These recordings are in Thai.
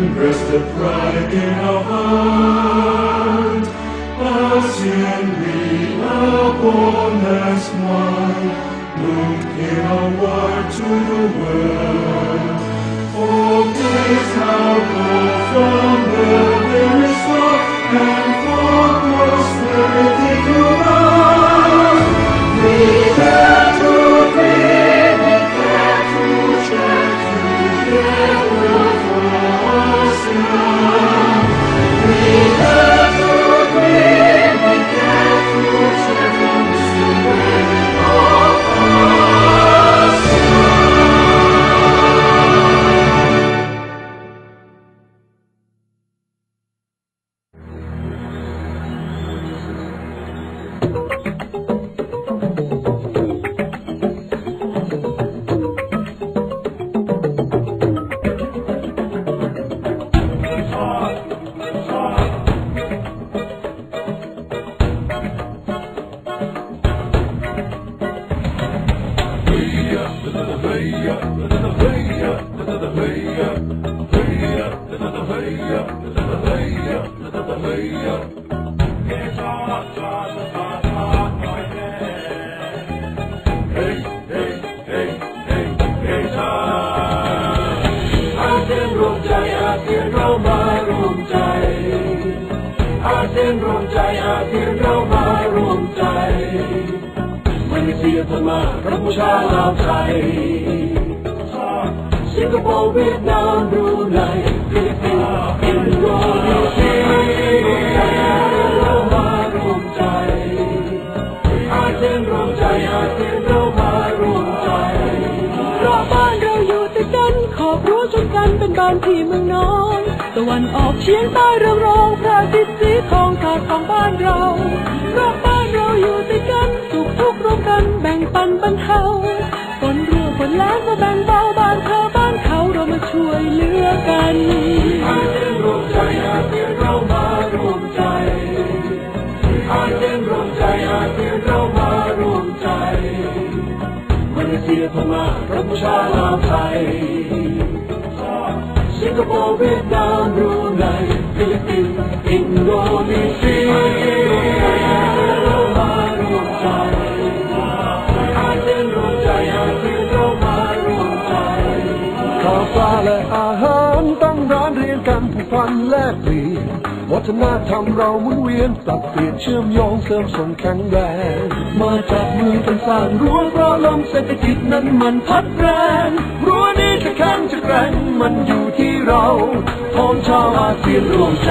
and rest the pride in our heart. ASEAN, we born as one, look in our word to the world. For this our goal from the very start, and for prosperity to มากัมพูชาลาวไทยสิงคโปร์เวียดนามบรูไนฟิลิปปินส์อินโดนีเซียเรามารวมใจอาเซียนรวมใจอาเซียนเรามารวมใจราะบ้านเราอยู่ติดกันขอบรั้วชนกันเป็นบ้านที่เมืองนอนตะวันออกเฉียงใต้เรืองรองพระอาทิตย์สีทอง กัมพูชาลาวไทยสิงคโปร์เวียดนามบรูไนฟิลิปปินส์อินโดนีเซียเรามารวมใจอาเซียนรวมใจอาเซียนเรามารวมใจข้าวปลาและอาหารตั้งร้านเรียนกันผูกพันแลกเปลี่ยน วัฒนธรรมเราหมุนเวียนปรับเปลี่ยนเชื่อมโยงเสริมส่งแข็งแรงมาจับมือกันสร้างรั้วเพราะลมเศรษฐกิจนั้นมันพัดแรงรั้วนี้จะแข็งจะแกร่งมันอยู่ที่เราพองชาวอาเซียนรวมใจ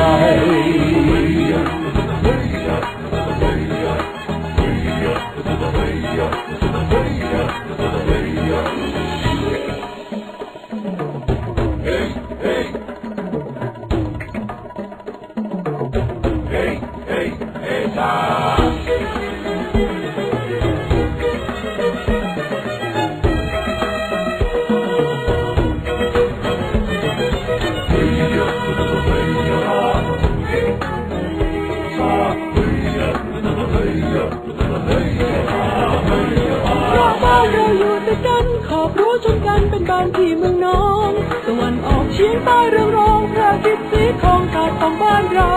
เป็นบ้านที่เมืองนอนตะวันออกเฉียงใต้เรืองรองพระอาทิตย์สีทองกาดของบ้านเรา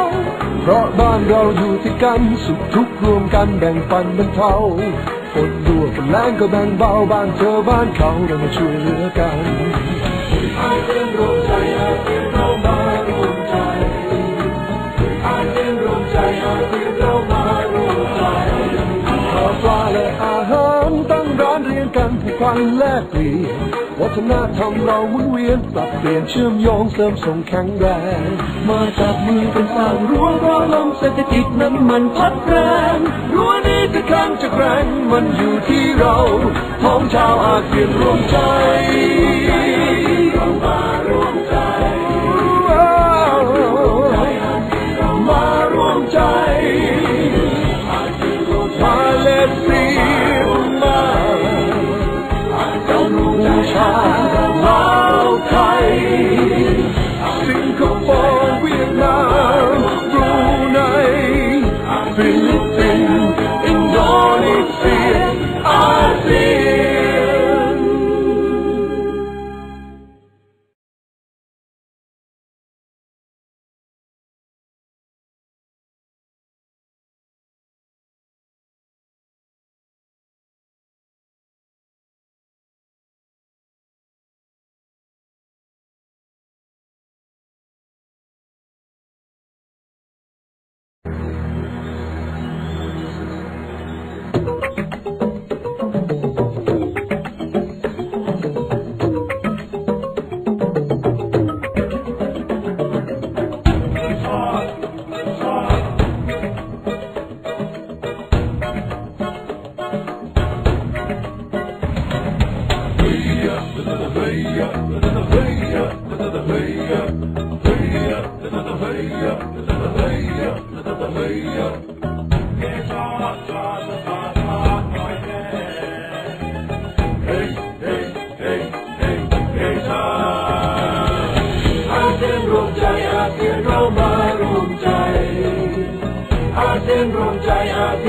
เพราะบ้านเราอยู่ที่กันสุขทุกข์รวมกันแบ่งปันบรรเทาฝนรั่วฝนแรงก็แบ่งเบาบ้านเธอบ้านเขาเรามาช่วยเหลือกันอาเพื่อนรวมใจ กันผูกพันแลกเปลี่ยนวัฒนธรรมเราหมุนเวียนปรับเปลี่ยนเชื่อมโยงเสริมส่งแข็งแรง มาจับมือกันสร้างรั้วรอลมเศรษฐกิจนั้นมันพัดแรงรั้วนี้จะแข็งจะแกร่งมันอยู่ที่เราท้องชาวอาเซียนรวมใจ อาเซียนรวมใจอา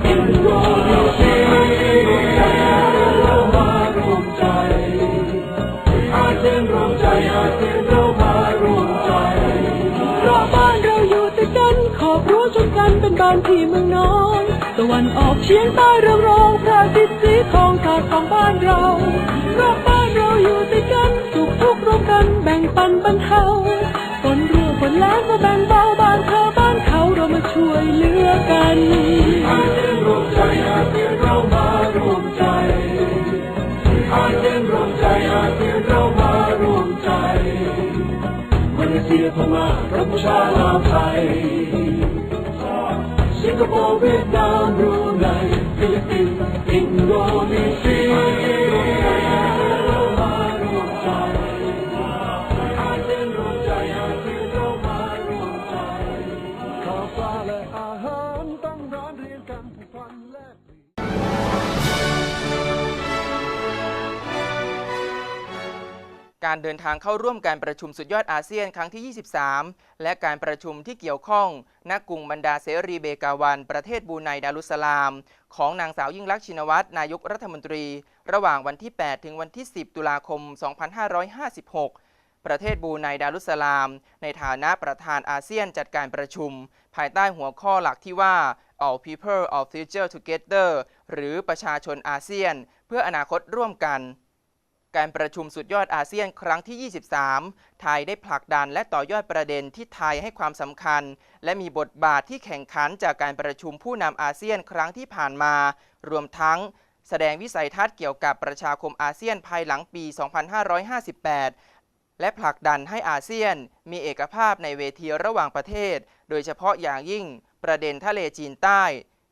เซียนรามารวมใจอาเซียนรวมใจอารามารวมใจอันรู้ใจอันรู้ภารุ่มใจรอบบ้านเราอยู่แต่กันขอบรู้จนกันเป็นบ้านที่เมืองนอนตะวันออกเฉียงใต้เรารองพระอาทิตย์สีทองขาดของบ้านเราราะบ้านเราอยู่ติดกันสุขทุกข์ร่วมกันแบ่งปันบรรเทาฝนเรือฝนแล้งมาแบ่งเบาบ้านเธอ อกันอาเซียนรวมใจอาเซียนเรามารวมใจอาเซียนรวมใจอาเซียนเรามารวมใจมาเลเซียพม่ากัมพูชาลาวไทยสิงคโปร์เวียดนามบรูไนฟิลิปปินส์อินโดนีเซีย การเดินทางเข้าร่วมการประชุมสุดยอดอาเซียนครั้งที่ 23 และการประชุมที่เกี่ยวข้องณกรุงบันดาเซรีเบกาวัน ประเทศบูไนดารุสลาม ของนางสาวยิ่งลักษณ์ชินวัตรนายกรัฐมนตรี ระหว่างวันที่ 8 ถึงวันที่ 10 ตุลาคม 2556 ประเทศบูไนดารุสสลาม ในฐานะประธานอาเซียนจัดการประชุม ภายใต้หัวข้อหลักที่ว่า All People of Future Together หรือประชาชนอาเซียน เพื่ออนาคตร่วมกัน การประชุมสุดยอดอาเซียนครั้งที่ 23 ไทยได้ผลักดันและต่อยอดประเด็นที่ไทยให้ความสำคัญ และมีบทบาทที่แข่งขันจากการประชุมผู้นำอาเซียนครั้งที่ผ่านมา รวมทั้งแสดงวิสัยทัศน์เกี่ยวกับประชาคมอาเซียนภายหลังปี 2558 และผลักดันให้อาเซียน มีเอกภาพในเวทีระหว่างประเทศ โดยเฉพาะอย่างยิ่ง ประเด็นทะเลจีนใต้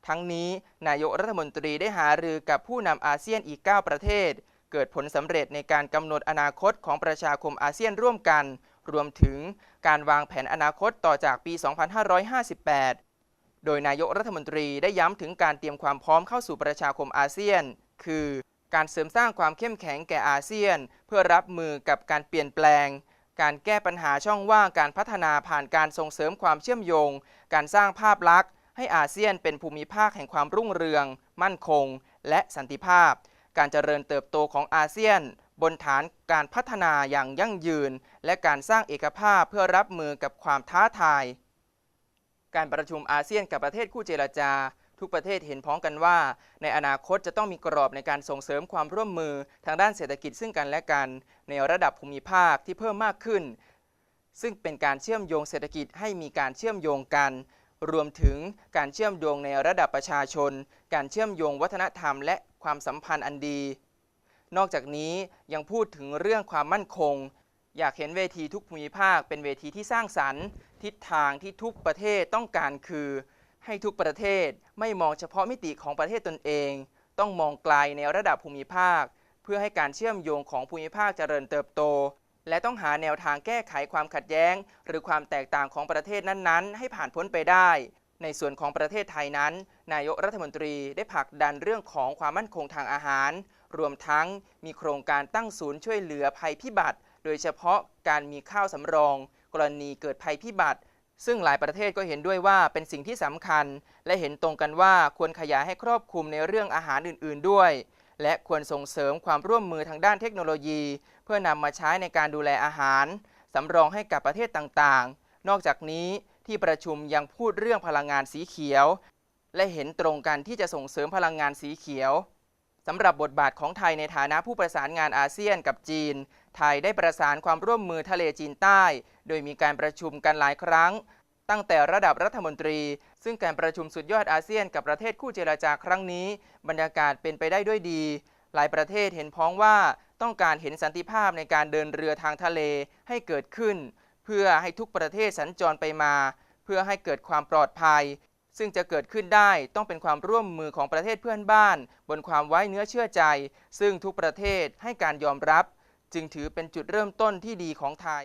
ทั้งนี้ นายกรัฐมนตรีได้หารือกับผู้นำอาเซียนอีก 9 ประเทศ เกิดผลสำเร็จในการกำหนดอนาคตของประชาคมอาเซียนร่วมกัน รวมถึงการวางแผนอนาคตต่อจากปี 2558 โดยนายกรัฐมนตรีได้ย้ำถึงการเตรียมความพร้อมเข้าสู่ประชาคมอาเซียน คือการเสริมสร้างความเข้มแข็งแก่อาเซียน เพื่อรับมือกับการเปลี่ยนแปลง การแก้ปัญหาช่องว่างการพัฒนาผ่านการส่งเสริมความเชื่อมโยง การสร้างภาพลักษณ์ ให้อาเซียนเป็นภูมิภาคแห่งความรุ่งเรือง มั่นคง และสันติภาพ การเจริญเติบโตของอาเซียน บนฐานการพัฒนาอย่างยั่งยืน และการสร้างเอกภาพเพื่อรับมือกับความท้าทาย การประชุมอาเซียนกับประเทศคู่เจรจา ทุกประเทศเห็นพ้องกันว่า ในอนาคตจะต้องมีกรอบในการส่งเสริมความร่วมมือทางด้านเศรษฐกิจซึ่งกันและกัน ในระดับภูมิภาคที่เพิ่มมากขึ้น ซึ่งเป็นการเชื่อมโยงเศรษฐกิจให้มีการเชื่อมโยงกันรวมถึงการเชื่อมโยงในระดับประชาชน การเชื่อมโยงวัฒนธรรมและ ความสัมพันธ์อันดี นอกจากนี้ยังพูดถึงเรื่องความมั่นคง อยากเห็นเวทีทุกภูมิภาค เป็นเวทีที่สร้างสรรค์ ทิศทางที่ทุกประเทศต้องการคือ ให้ทุกประเทศไม่มองเฉพาะมิติของประเทศตนเอง ต้องมองไกลในระดับภูมิภาค เพื่อให้การเชื่อมโยงของภูมิภาคเจริญเติบโต และต้องหาแนวทางแก้ไขความขัดแย้ง หรือความแตกต่างของประเทศนั้นๆ ให้ผ่านพ้นไปได้ ในส่วนของประเทศไทยนั้น นายกรัฐมนตรีได้ผลักดันเรื่องของความมั่นคงทางอาหาร รวมทั้งมีโครงการตั้งศูนย์ช่วยเหลือภัยพิบัติ โดยเฉพาะการมีข้าวสำรอง กรณีเกิดภัยพิบัติ ซึ่งหลายประเทศก็เห็นด้วยว่าเป็นสิ่งที่สำคัญ และเห็นตรงกันว่าควรขยายให้ครอบคลุมในเรื่องอาหารอื่น ๆ ด้วย และควรส่งเสริมความร่วมมือทางด้านเทคโนโลยี เพื่อนำมาใช้ในการดูแลอาหารสำรองให้กับประเทศต่างๆ นอกจากนี้ ที่ประชุมยังพูดเรื่องพลังงานสีเขียว และเห็นตรงกันที่จะส่งเสริมพลังงานสีเขียวสำหรับบทบาทของไทยในฐานะผู้ประสานงานอาเซียนกับจีน ไทยได้ประสานความร่วมมือทะเลจีนใต้ โดยมีการประชุมกันหลายครั้ง ตั้งแต่ระดับรัฐมนตรี ซึ่งการประชุมสุดยอดอาเซียนกับประเทศคู่เจรจาครั้งนี้ บรรยากาศเป็นไปได้ด้วยดี หลายประเทศเห็นพ้องว่าต้องการเห็นสันติภาพในการเดินเรือทางทะเลให้เกิดขึ้น พื่อให้ทุกประเทศสัญจรไปมา เพื่อให้เกิดความปลอดภัย ซึ่งจะเกิดขึ้นได้ต้องเป็นความร่วมมือของประเทศเพื่อนบ้าน บนความไว้เนื้อเชื่อใจ ซึ่งทุกประเทศให้การยอมรับ จึงถือเป็นจุดเริ่มต้นที่ดีของไทย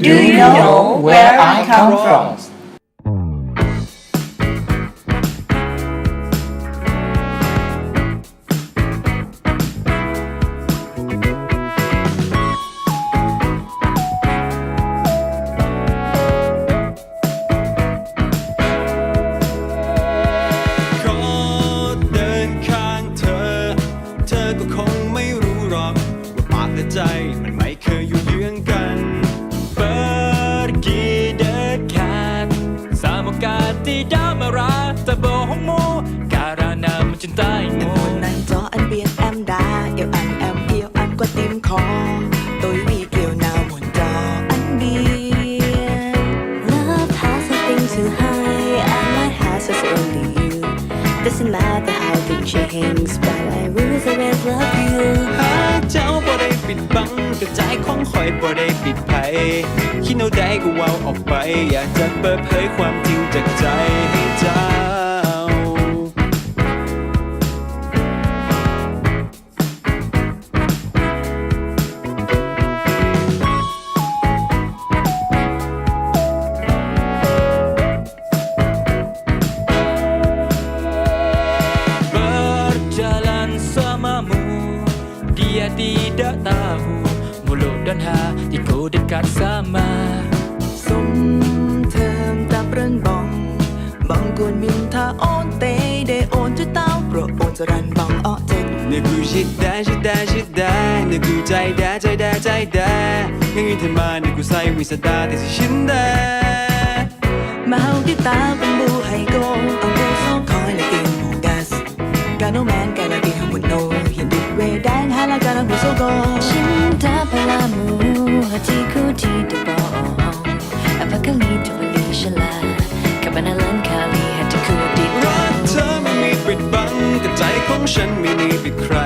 Do you know where I come from? ารตะโบหงมูการานามันจินตายม ปิดบังกระใจของคอยบ่ได้ปิดไผคิดเอาได้ก็เว้าออกไป อยากจะเปิดเผยความจริงจากใจให้ใจ้ ชิดได้ชิดได้นึกกูใจได้ใจได้ใจได้ยังยืนเธอมานึกกูใส่วิสดาแต่สิชินได้ Mau đi ta bên bu hay cô Ông cô số khói là tiền mù gas Cả nô man cả là tiền hồng nô Hiện được về đáng hay là cả là mù số cô ฉันดับลามูหา ที่คู่ที่ตะบองอภักลีทุลีชลากับบานาลันคาลีหาที่คู่ดีรักเธอไม่มีปิดบังแต่ใจของฉันไม่มีปิดใคร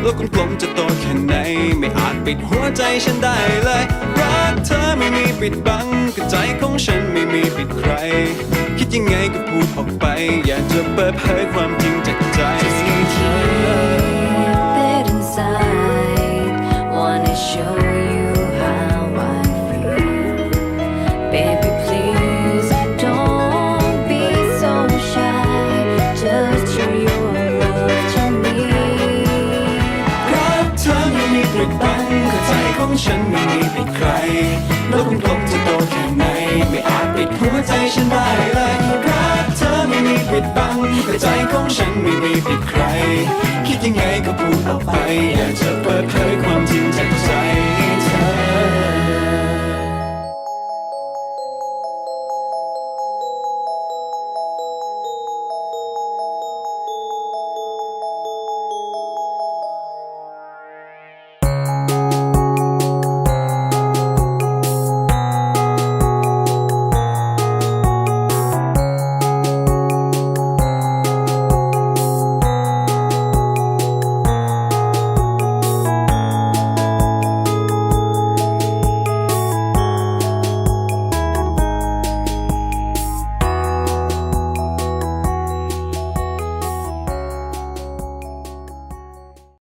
โลกกลมจะโตแค่ไหน ไม่อาจปิดหัวใจฉันได้เลย รักเธอไม่มีปิดบังแต่ใจของฉันไม่มีปิดใคร คิดยังไงก็พูดออกไป อยากจะเปิดเผยความจริงจากใจ Bed inside wanna show ฉันไม่มีผิดใครโลกกลมจะโตแค่ไหน ไม่อาจปิดหัวใจฉันได้เลยรักเธอไม่มีปิดบังแต่ใจของฉันไม่มีผิดใคร คิดยังไงก็พูดออกไป อยากจะเปิดเผยความจริง